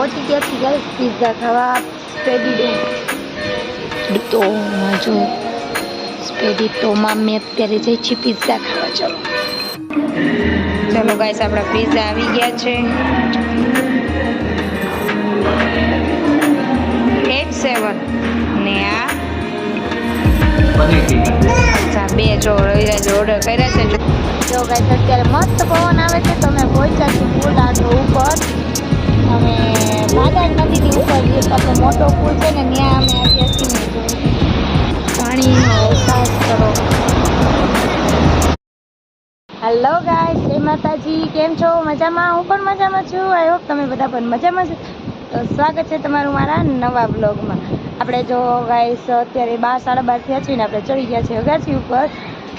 પહોંચી ગયા છીએ ગાઈસ પિઝા ખાવા સ્પેડીડો તો જો. સ્પેડીટોમાં મેં અત્યારે જઈ છીએ પિઝા ખાવા. ચલો. ચલો ગાઈસ આપણા પિઝા આવી ગયા છે. એટ સેવન ને આ. બે જો રવિરાજ ઓર્ડર કર્યા છે. જો ગાઈસ અત્યારે મસ્ત પવન આવે છે. તમે પહોંચ્યા છીએ ફૂલ ઉપર. અમે જે આપણો મોટો પુલ છે ને ત્યાં અમે આવ્યા છીએ જો પાણીનો કરો હેલો ગાય જય માતાજી. કેમ છો? મજામાં? હું પણ મજામાં છું. આઈ હોપ તમે બધા પણ મજામાં છો. તો સ્વાગત છે તમારું મારા નવા બ્લોગમાં આપણે જો ગાઈસ અત્યારે બાર, સાડા બાર થયા છીએ ને આપણે ચડી ગયા છીએ અગાસી ઉપર.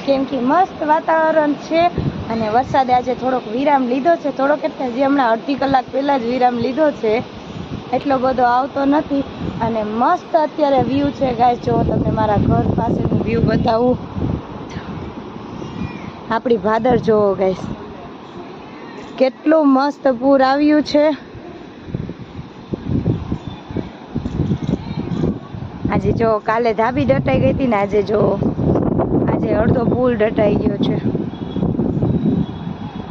કેમ કે મસ્ત વાતાવરણ છે અને વરસાદે આજે થોડોક વિરામ લીધો છે. થોડોક એટલે હજી હમણાં અડધી કલાક પહેલાં જ વિરામ લીધો છે. એટલો બધો આવતો નથી અને મસ્ત અત્યારે વ્યૂ છે ગાય જો તમને મારા ઘર પાસેનું વ્યૂ બતાવું. આપણી ભાદર જોવો ગાઈસ કેટલું મસ્ત પૂર આવ્યું છે. આજે જો કાલે ધાબી ડટાઈ ગઈ હતી ને આજે જો આજે અડધો પુલ ડટાઈ ગયો છે.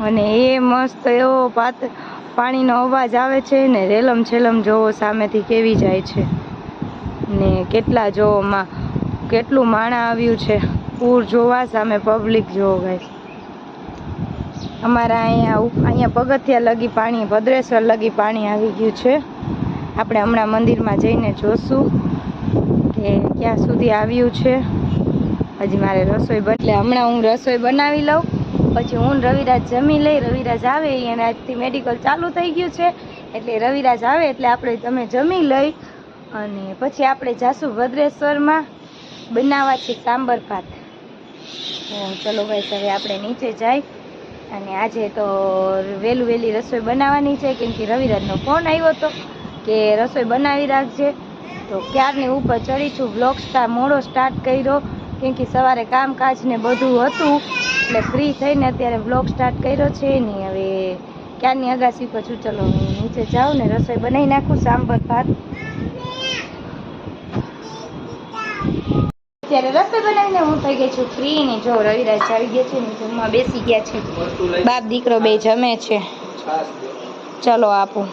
અને એ મસ્ત એવો પાત પાણીનો અવાજ આવે છે ને રેલમ છેલમ જોવો સામેથી કેવી જાય છે. ને કેટલા જોવો માં, કેટલું માણા આવ્યું છે. પૂર જોવા સામે પબ્લિક જોવો ગાઈસ અમારા અહીંયા અહીંયા પગથિયા લગી પાણી, ભદ્રેશ્વર લગી પાણી આવી ગયું છે. આપણે હમણાં મંદિરમાં જઈને જોશું કે ક્યાં સુધી આવ્યું છે. હજી મારે રસોઈ બદલે હમણાં હું રસોઈ બનાવી લઉં. પછી હું રવિરાજ જમી લઈ, રવિરાજ આવે અને આજથી મેડિકલ ચાલુ થઈ ગયું છે. એટલે રવિરાજ આવે એટલે આપણે તમે જમી લઈ અને પછી આપણે જાશું ભદ્રેશ્વરમાં બનાવવા છે સાંબર ભાત. ચલો ભાઈ હવે આપણે નીચે જાય અને આજે તો વહેલું વહેલી રસોઈ બનાવવાની છે. કેમ કે રવિરાજનો ફોન આવ્યો હતો કે રસોઈ બનાવી રાખજે. તો ક્યારની ઉપર ચડી છું બ્લોગ મોડો સ્ટાર્ટ કર્યો. કેમ કે સવારે કામકાજ ને બધું હતું. એટલે ફ્રી થઈને અત્યારે બ્લોગ સ્ટાર્ટ કર્યો છે ને હવે ક્યાંની અગાસી પર છું, ચલો હું નીચે જાઉં ને રસોઈ બનાવી નાખું સાંભર ભાત. અત્યારે રસોઈ બનાવીને હું થઈ ગઈ છું ફ્રી ને જો રવિરાજ આવી ગયા છે ને જમવા બેસી ગયા છે. બાપ દીકરો બે જમે છે. ચલો આપું.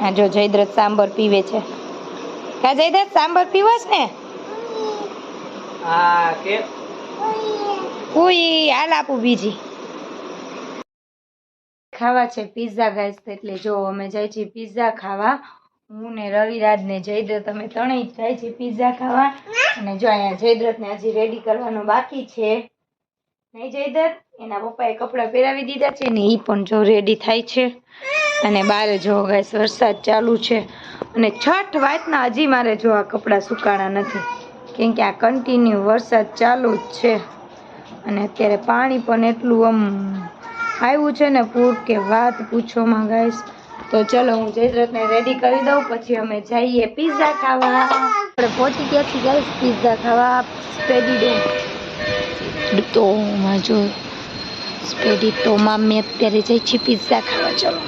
હા, જો જયદ્રથ સાંભર પીવે છે. કા જયદ્રથ સાંભર પીવસ ને? હા કે ઉઈ, હાલ આપું બીજી. ખાવા છે પીઝા ગાઈસ એટલે જો અમે જાય છીએ પીઝા ખાવા. હું ને રવિરાજ ને જયદ્રથ, અમે ત્રણેય જાય છીએ પીઝા ખાવા. અને જો અહીંયા જયદ્રથ ને હજી રેડી કરવાનો બાકી છે. નહીં જયદ્રથ? એના પપ્પાએ કપડાં પહેરાવી દીધા છે ને એ પણ જો રેડી થાય છે. અને બારે જો ગાઈસ વરસાદ ચાલુ છે. અને છઠ વાતના હજી મારે જો આ કપડાં સુકાણા નથી. કેમ કે આ કન્ટિન્યુ વરસાદ ચાલુ જ છે. અને અત્યારે પાણી પણ એટલું આમ આવ્યું છે ને પૂર કે વાત પૂછોમાં ગાઈશ તો ચલો હું જયદ્રથને રેડી કરી દઉં, પછી અમે જઈએ પિઝા ખાવા. આપણે પહોંચી ગયા છીએ પીઝા પિઝા ખાવા સ્પેડીડો તો જો તો મેં અત્યારે જઈ છીએ પિઝા ખાવા, ચલો.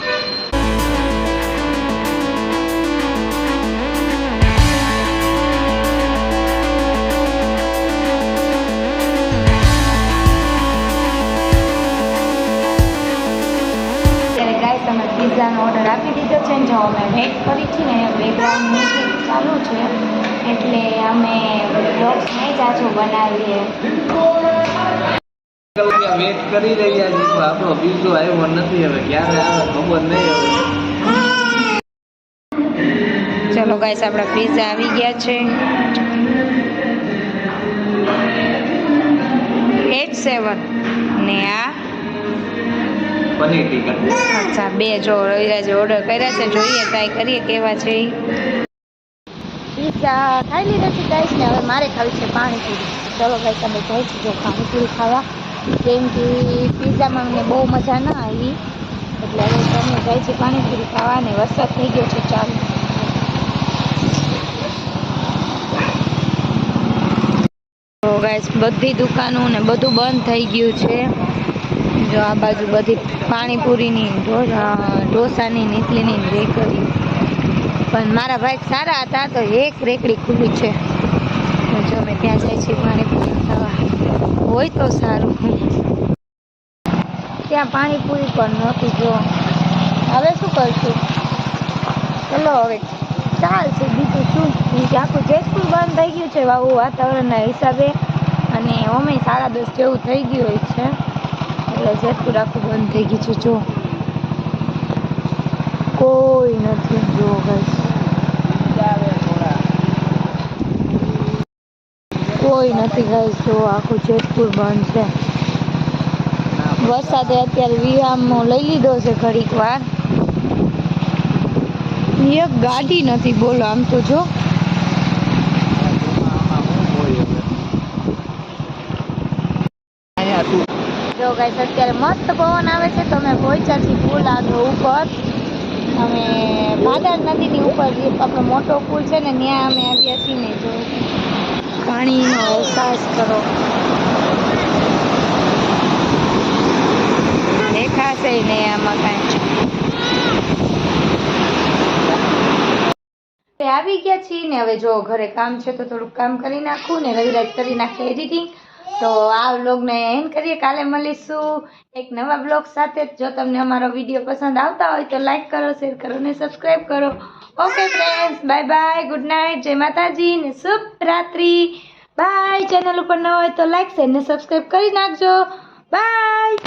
ઓર્ડર આપી દીધો છે જો અમે વેઇટ કરી છીએ ને બેકગ્રાઉન્ડ મ્યુઝિક ચાલુ છે એટલે અમે બ્લોગ્સ નહીં જાજો બનાવીએ. વેટ કરી રહ્યા છીએ તો આપણો બીજો આવ્યો નથી હવે ક્યારે આવે ખબર નહીં હવે. ચલો ગાઈસ આપણા પીઝા આવી ગયા છે. એટ સેવન ને આ પનીર ટીકા અચ્છા બે જો રવિરાજે ઓર્ડર કર્યા છે જોઈએ ટ્રાય કરીએ કેવા છે પીઝા ખાઈ લીધા છે ગાઈસ ને હવે મારે ખાવી છે પાણીપુરી. ચલો ગાઈસ અમે જઈ છીએ જો પાણીપુરી ખાવા. કેમ કે પીઝામાં મને બહુ મજા ના આવી. એટલે હવે તમે જાય છે પાણીપુરી ખાવા ને વરસાદ થઈ ગયો છે ચાલુ. ગાઈસ બધી દુકાનો ને બધું બંધ થઈ ગયું છે. જો આ બાજુ બધી પાણીપુરીની ઢોસાની નીકળીની રેકડી. પણ મારા ભાઈ સારા હતા તો એક રેકડી ખુલ્લી છે. જો અમે ત્યાં જાય છીએ પાણીપુરી ખાવા. હોય તો સારું. ત્યાં પાણીપુરી પણ નહોતી, જો. હવે શું કરશું? ચલો હવે ચાલશે બીજું શું? આખું જેતપુર બંધ થઈ ગયું છે આવું વાતાવરણના હિસાબે. અને અમે સાડા દસ જેવું થઈ ગયું હોય છે. એટલે જેતપુર આખું બંધ થઈ ગયું છે જો કોઈ નથી જો. કોઈ નથી ગઈ જો આખું જેતપુર બંધ છે. વરસાદે અત્યારે વિહામો લઈ લીધો છે ઘડીક વાર. એક ગાડી નથી, બોલો, આમ તો જો. જો ગાઈસ અત્યારે મસ્ત પવન આવે છે. તો અમે પહોંચ્યા છીએ પુલ આગળ ઉપર. અમે ભાદર નદીની ઉપર આપણો મોટો પુલ છે ને, ત્યાં અમે આવ્યા છીએ ને, જો પાણીનો અહેસાસ કરો. દેખાશે ને આમાં કાંઈ. તે આવી ગયા છીએ ને, હવે જો ઘરે કામ છે તો થોડુંક કામ કરી નાખું ને, રવિરાજ કરી નાખે એડિટિંગ તો આ બ્લોગને એન્ડ કરીએ. કાલે મળીશું એક નવા બ્લોગ સાથે. જો તમને અમારો વીડિયો પસંદ આવતા હોય તો લાઈક કરો, શેર કરો ને સબસ્ક્રાઈબ કરો. Okay friends, bye bye, good night, જય માતાજી ને શુભ રાત્રિ. બાય. ચેનલ ઉપર ન હોય તો લાઈક, શેર ને સબસ્ક્રાઈબ કરી નાખજો. બાય.